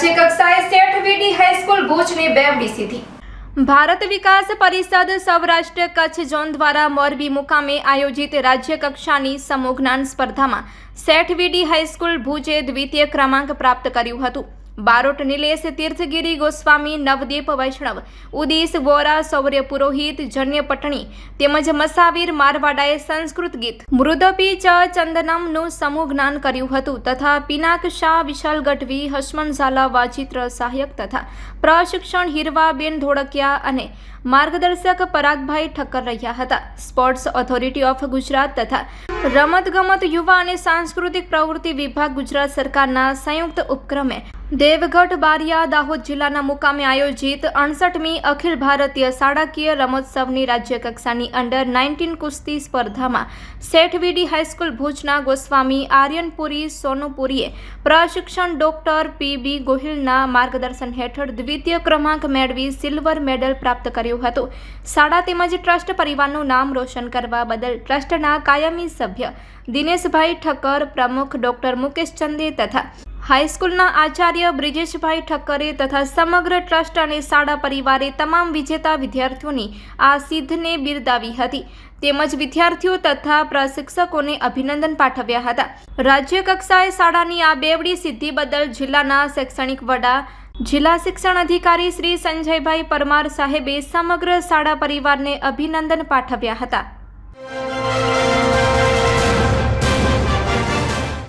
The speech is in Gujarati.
રાજ્ય કક્ષાએ Sheth V T high school બે બેવડીસીથી ભારત વિકાસ પરિષદ સૌરાષ્ટ્ર કચ્છ ઝોન દ્વારા મોરબી મુકામે આયોજિત રાજ્યકક્ષાની સમૂહ જ્ઞાન સ્પર્ધામાં સેઠ વીડી હાઈસ્કૂલ ભુજે દ્વિતીય ક્રમાંક પ્રાપ્ત કર્યું હતું. બારોટ નિલેશ તીર્થગીરી ગોસ્વામી, નવદીપ, વૈષ્ણવ ઉદીશ વોરા સૌર્ય પુરોહિત, જન્ય પટણી તેમજ મસાવીર મારવાડાએ સંસ્કૃત ગીત. મૃદપી ચ ચંદનમનું સમૂહ જ્ઞાન કર્યું હતું તથા પિનાક શાહ વિશાલ ગઢવી હસમન ઝાલા વાચિત્ર સહાયક તથા પ્રશિક્ષણ હીરવાબેન ધોળકિયા અને માર્ગદર્શક પરાગભાઈ ઠક્કર રહ્યા હતા. સ્પોર્ટ્સ ઓથોરિટી ઓફ ગુજરાત તથા રમતગમત યુવા અને સાંસ્કૃતિક પ્રવૃત્તિ વિભાગ ગુજરાત સરકારના સંયુક્ત ઉપક્રમે દેવગઢ, બારિયા, દાહોદ જિલ્લાના મુકામે આયોજિત અડસઠમી અખિલ ભારતીય શાળાકીય રમોત્સવની રાજ્ય કક્ષાની અંડર નાઇન્ટીન કુસ્તી સ્પર્ધામાં સેઠવીડી હાઈસ્કૂલ ભુજના ગોસ્વામી આર્યનપુરી સોનુપુરીએ પ્રશિક્ષણ ડોક્ટર પી બી ગોહિલના માર્ગદર્શન હેઠળ દ્વિતીય ક્રમાંક મેળવી સિલ્વર મેડલ પ્રાપ્ત કર્યું હતું. શાળા તેમજ ટ્રસ્ટ પરિવારનું નામ રોશન કરવા બદલ ટ્રસ્ટના કાયમી સભ્ય. દિનેશભાઈ ઠક્કર, પ્રમુખ ડોક્ટર મુકેશ ચંદે તથા હાઈસ્કૂલના આચાર્ય બ્રિજેશભાઈ ઠક્કરે તથા સમગ્ર ટ્રસ્ટ અને શાળા પરિવારે તમામ વિજેતા વિદ્યાર્થીઓની આ સિદ્ધને બિરદાવી હતી. તેમજ વિદ્યાર્થીઓ તથા પ્રશિક્ષકોને અભિનંદન પાઠવ્યા હતા. રાજ્ય કક્ષાએ શાળાની આ બેવડી સિદ્ધિ બદલ જિલ્લાના શૈક્ષણિક વડા, જિલ્લા શિક્ષણ અધિકારી શ્રી સંજયભાઈ પરમાર સાહેબે સમગ્ર શાળા પરિવારને અભિનંદન પાઠવ્યા હતા.